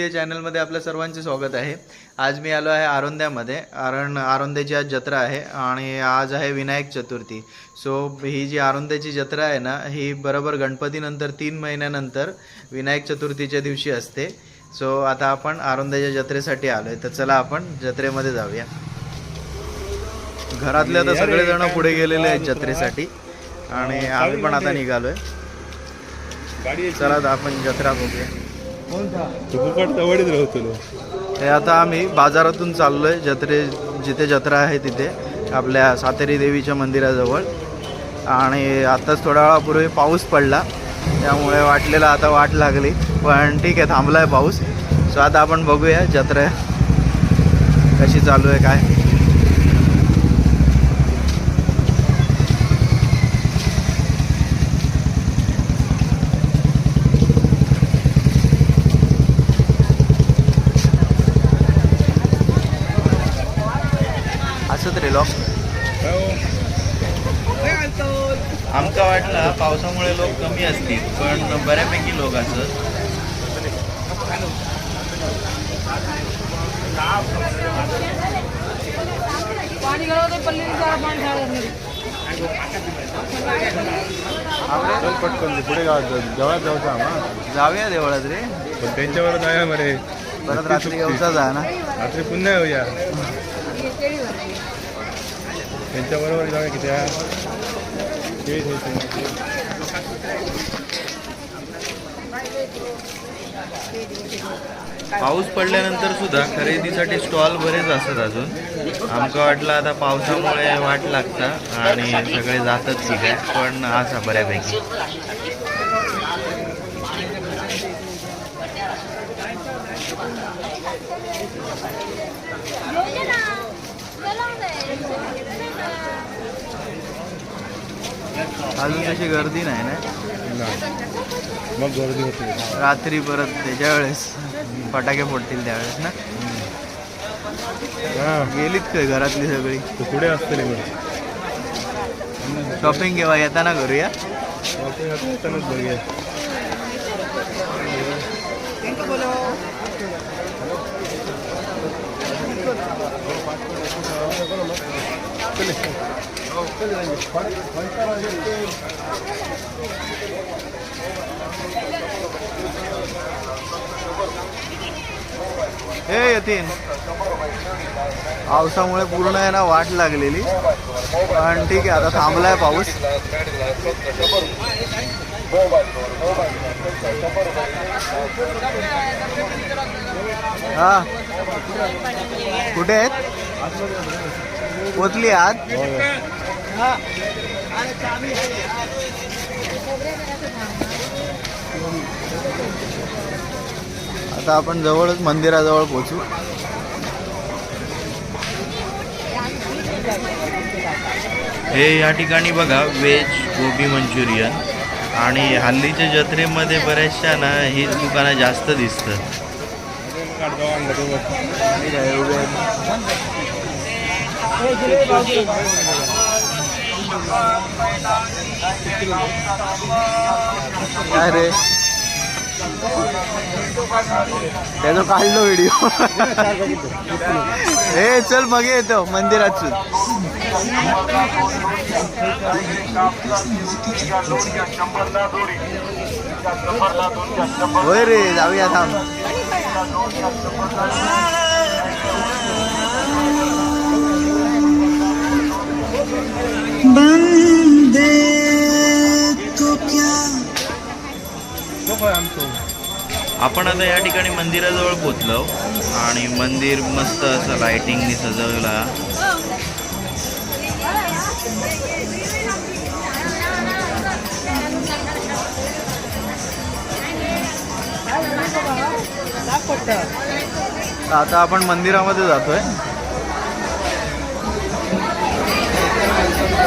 या चॅनलमध्ये आपल्या सर्वांचे स्वागत आहे. आज मी आलो आहे आरोंद्यामध्ये कारण आरोंद्याची आज जत्रा आहे आणि आज आहे विनायक चतुर्थी. सो ही जी आरोंद्याची जत्रा आहे ना ही बरोबर गणपतीनंतर तीन महिन्यानंतर विनायक चतुर्थीच्या दिवशी असते. सो आता आपण आरोंद्याच्या जत्रेसाठी आलो आहे तर चला आपण जत्रेमध्ये जाऊया. घरातले तर सगळेजण पुढे गेलेले आहेत जत्रेसाठी. आणि आम्ही पण आता निघालोय. चला आता आपण जत्रा बघूया. हे आता आम्ही बाजारातून चाललोय जत्रे जिथे जत्रा आहे तिथे आपल्या सातेरी देवीच्या मंदिराजवळ. आणि आत्ताच थोड्या वेळापूर्वी पाऊस पडला त्यामुळे वाटलेला आता वाट लागली पण ठीक आहे थांबला आहे पाऊस. सो आता आपण बघूया जत्रा कशी चालू आहे काय? लॉक आमका वाटलं पावसामुळे लोक कमी असतील पण बऱ्यापैकी लोक असत पटकन पुढे जवळात जाऊचं आम्हा? जाऊया देवळात रे. पण त्यांच्यावर जाऊया मरे परत रात्री येऊचा जा ना. रात्री पुन्हा येऊया. त्यांच्याबरोबर जाऊया किती आहे? पाऊस पडल्यानंतर सुद्धा खरेदीसाठी स्टॉल बरेच असतात अजून आमका वाटलं आता पावसामुळे वाट लागता आणि सगळे जातात ठीक आहे पण असा बऱ्यापैकी अजून तशी गर्दी नाही ना. मग गर्दी होते. रात्री परत त्याच्या वेळेस फटाके फोडतील त्यावेळेस ना? हा. गेलीत काय घरातली सगळी? पुढे असतील शॉपिंग केव्हा येताना करूया? आता येतानाच बघूया. हे येतीन पावसामुळे पूर्ण आहे ना वाट लागलेली. पण ठीक आहे आता थांबलाय पाऊस. हा. कुठे आहेत? पोचली आत. आता आपण जवळच मंदिराजवळ पोचू हे या ठिकाणी बघा व्हेज गोबी मंचुरियन. आणि हल्लीच्या जत्रेमध्ये बऱ्याचशा ना ही दुकानं जास्त दिसतं काय रे? त्याचं काढलो व्हिडिओ हे चल मागे येतो मंदिरातून. होय रे जाऊया थांब. बंदे तो क्या? आपण आता या ठिकाणी मंदिराजवळ पोचलो आणि मंदिर मस्त असं लाइटिंगनी सजवला. आता आपण मंदिरामध्ये जातोय.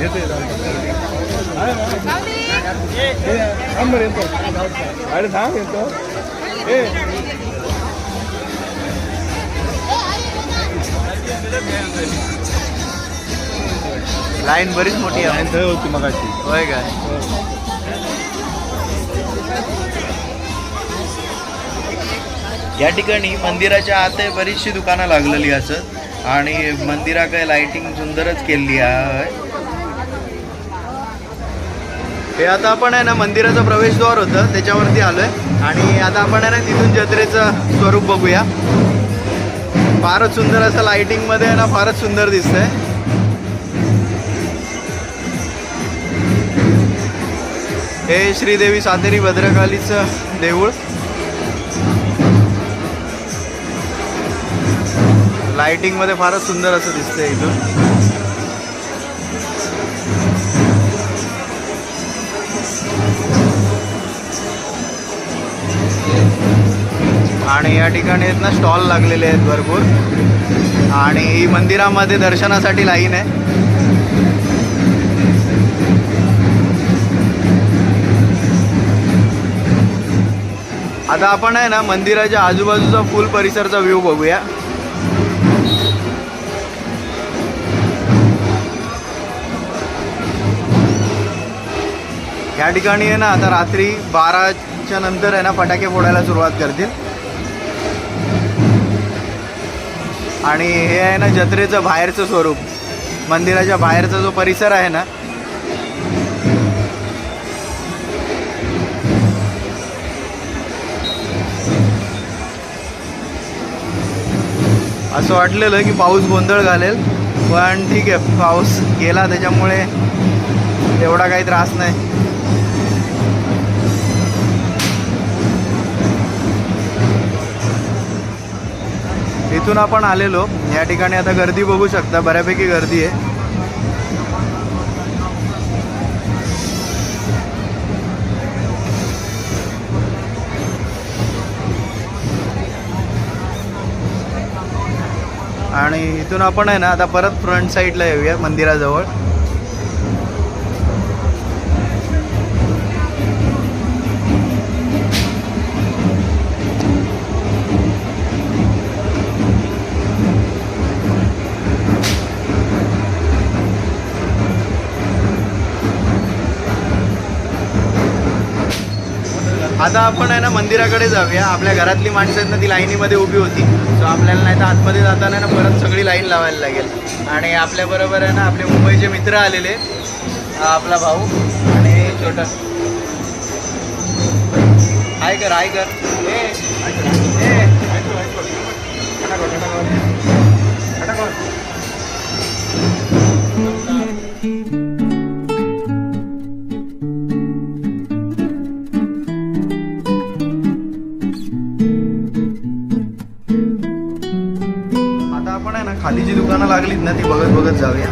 येतो अरे थांब येतो. ए. लाईन बरीच मोठी आहे. थंय होती मगाशी. होय काय या ठिकाणी मंदिराच्या आत बरीचशी दुकानं लागलेली असत. आणि मंदिरा काय लाइटिंग सुंदरच केली आहे. हे आता आपण आहे ना मंदिराचं प्रवेशद्वार होतं त्याच्यावरती आलो आहे आणि आता आपण आहे ना तिथून जत्रेचं स्वरूप बघूया. फारच सुंदर असं लाइटिंगमध्ये आहे ना फारच सुंदर दिसतंय. हे श्रीदेवी सातेरी भद्रकालीचं देऊळ. लाइटिंगमध्ये फारच सुंदर असं दिसतंय इथून. आणि या ठिकाणी आहेत ना स्टॉल लागलेले आहेत भरपूर. आणि ही मंदिरामध्ये दर्शनासाठी लाईन आहे. आता आपण आहे ना मंदिराच्या आजूबाजूचा फुल परिसरचा व्ह्यू बघूया. या ठिकाणी आहे ना आता रात्री बाराच्या नंतर आहे ना फटाके फोडायला सुरुवात करतील. आणि हे आहे ना जत्रेचं बाहेरचं स्वरूप. मंदिराच्या बाहेरचा जो परिसर आहे ना असं वाटलेलं की पाऊस गोंधळ घालेल पण ठीक आहे पाऊस गेला त्याच्यामुळे एवढा काही त्रास नाही. इथून आपण आलेलो. या ठिकाणी आता गर्दी बघू शकता बऱ्यापैकी गर्दी आहे. आणि इथून आपण आहे ना आता परत फ्रंट साईडला येऊया मंदिराजवळ. आता आपण आहे ना मंदिराकडे जाऊया. आपल्या घरातली माणसं आहेत ना ती लाईनीमध्ये उभी होती. सो आपल्याला नाही तर आतमध्ये जाताना ना परत सगळी लाईन लावायला लागेल. आणि आपल्याबरोबर आहे ना आपले मुंबईचे मित्र आलेले. आपला भाऊ आणि छोटा. हाय कर हाय कर. ए, दुकानं लागलीत ना ती बघत बघत जाऊया.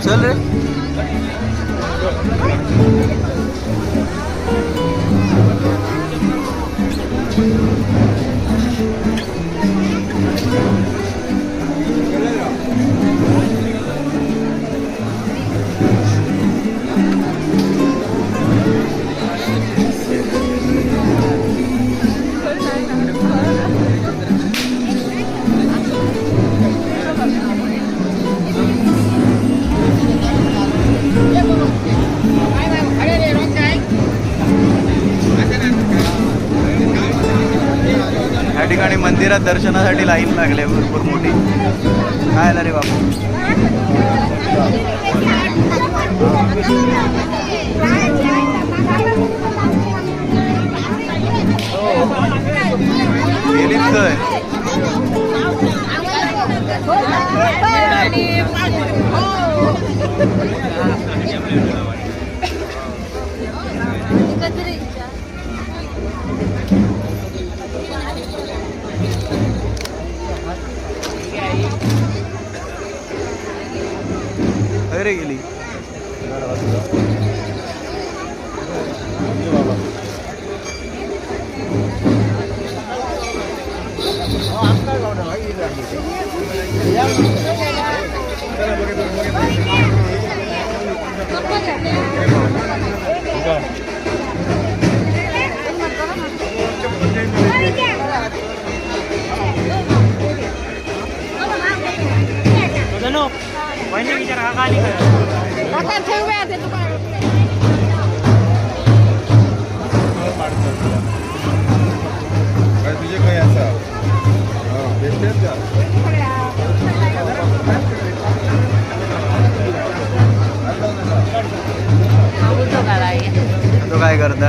चल रे. मंदिरात दर्शनासाठी लाईन लागले भरपूर मोठी. काय ना रे बापू? दिलीप बघतोय अरे गेली काय तुझे काय असा भेटतेच का तो काय करता?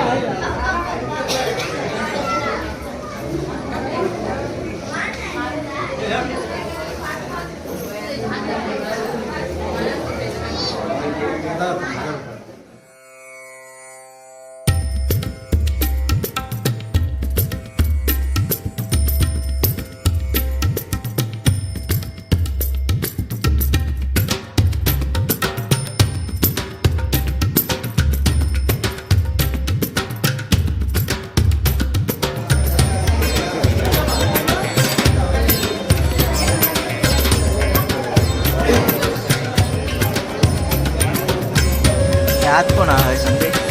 હાથ પણ આવે સંદેશ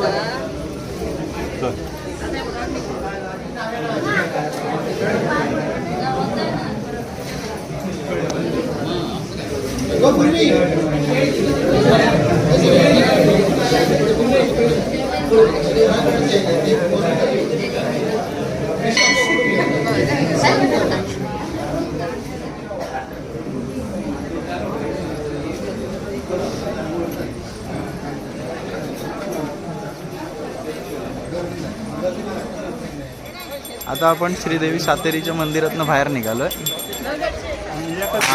Rồi. Thank you. आता आपण श्रीदेवी सातेरीच्या मंदिरातनं बाहेर निघालोय.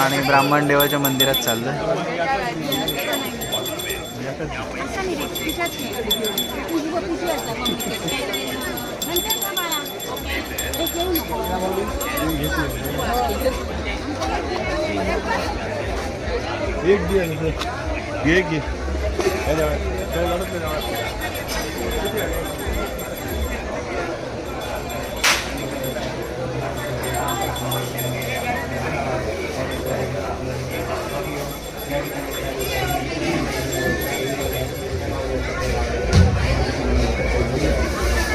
आणि ब्राह्मण देवाच्या मंदिरात चाललो एक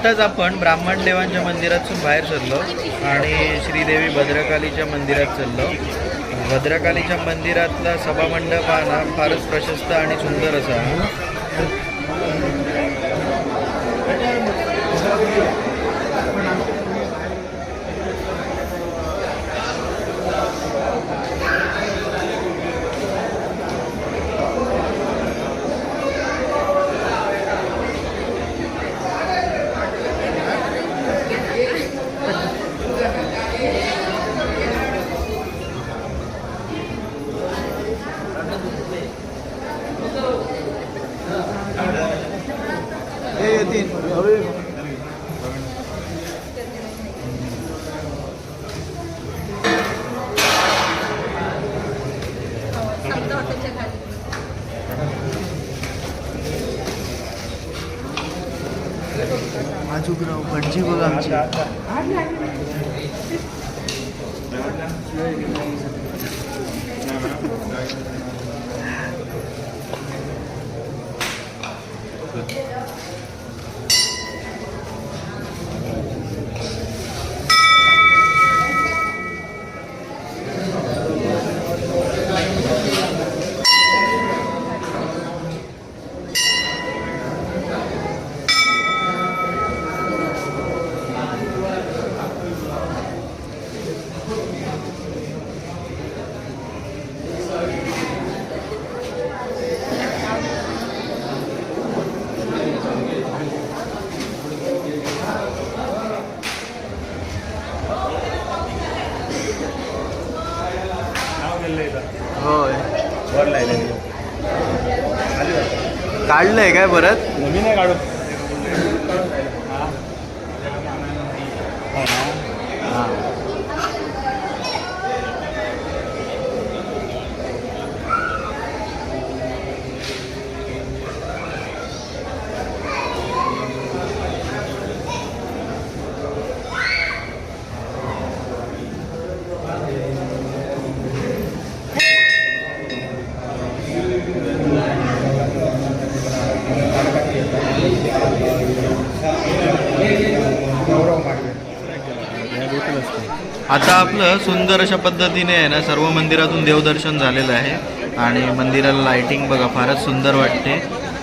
आत्ताच आपण ब्राह्मण देवांच्या मंदिरातून बाहेर सरलो आणि श्रीदेवी भद्रकालीच्या मंदिरात चाललो. भद्रकालीच्या मंदिरातला सभामंडप हा ना फारच प्रशस्त आणि सुंदर असा आहे. आजूकराव भटजी बघ आमची होय काढलंय काय परत? नवीन आहे काढू आता आपलं सुंदर अशा पद्धतीने आहे ना सर्व मंदिरातून देवदर्शन झालेलं आहे. आणि मंदिराला लाइटिंग बघा फारच सुंदर वाटते.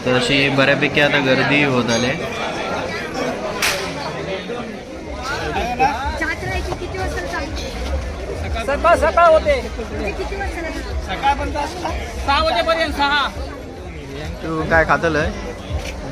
तर अशी बऱ्यापैकी आता गर्दी होत आले सकाळ सकाळ होते. सहा वाजेपर्यंत सहा. तू काय खातलं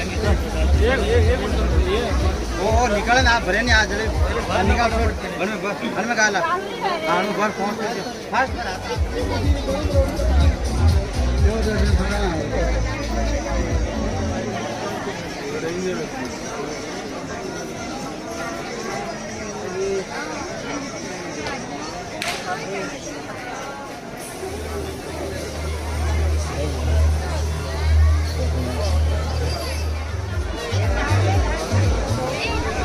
आतमध्ये निकल ना भरे नहीं आज निकाल बन बन में काला आलू भर पहुंच फास्ट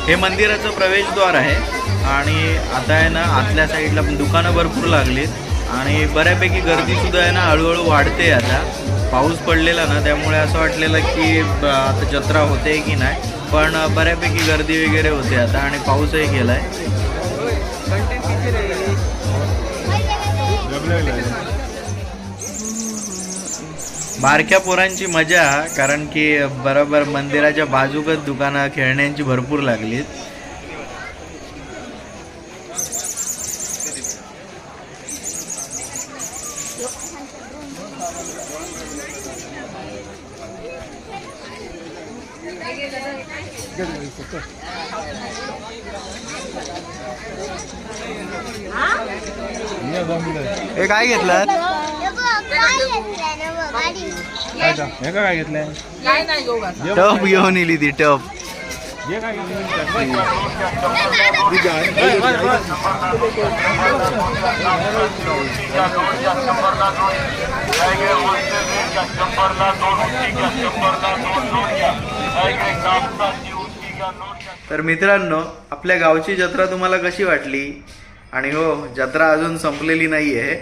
हे मंदिराचं प्रवेशद्वार आहे. आणि आता आहे ना आतल्या साईडला पण दुकानं भरपूर लागलीत. आणि बऱ्यापैकी गर्दीसुद्धा आहे ना हळूहळू वाढते आता. पाऊस पडलेला ना त्यामुळे असं वाटलेलं की आता जत्रा होते की नाही. पण बऱ्यापैकी गर्दी वगैरे होते आता आणि पाऊसही गेला आहे बारक्या पोरांची मजा कारण की बरोबर मंदिराच्या बाजूकच दुकानं खेळण्यांची भरपूर लागलीत ये जमलं. हे काय घेतलं काय का? हे का काय घेतलंय? काय नाही घेऊ का ये टप घेऊन इली ती टप ये काय. तर मित्रांनो आपल्या गावची जत्रा तुम्हाला कशी वाटली? आणि हो जत्रा अजून संपलेली नाही आहे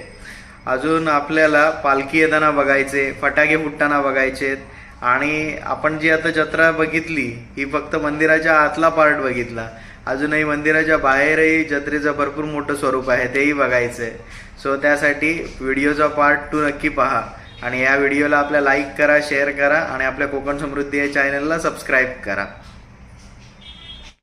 अजून आपल्याला पालखी येताना बघायचे फटाके फुटताना बघायचे. आणि आपण जी आता जत्रा बघितली ही फक्त मंदिराच्या आतला पार्ट बघितला. अजूनही मंदिराच्या बाहेरही जत्रेचं भरपूर मोठं स्वरूप आहे तेही बघायचं आहे सो त्यासाठी व्हिडिओचा पार्ट टू नक्की पहा. आणि या व्हिडिओला आपल्या लाईक करा शेअर करा आणि आपल्या कोकण समृद्धी या चॅनलला सबस्क्राईब करा.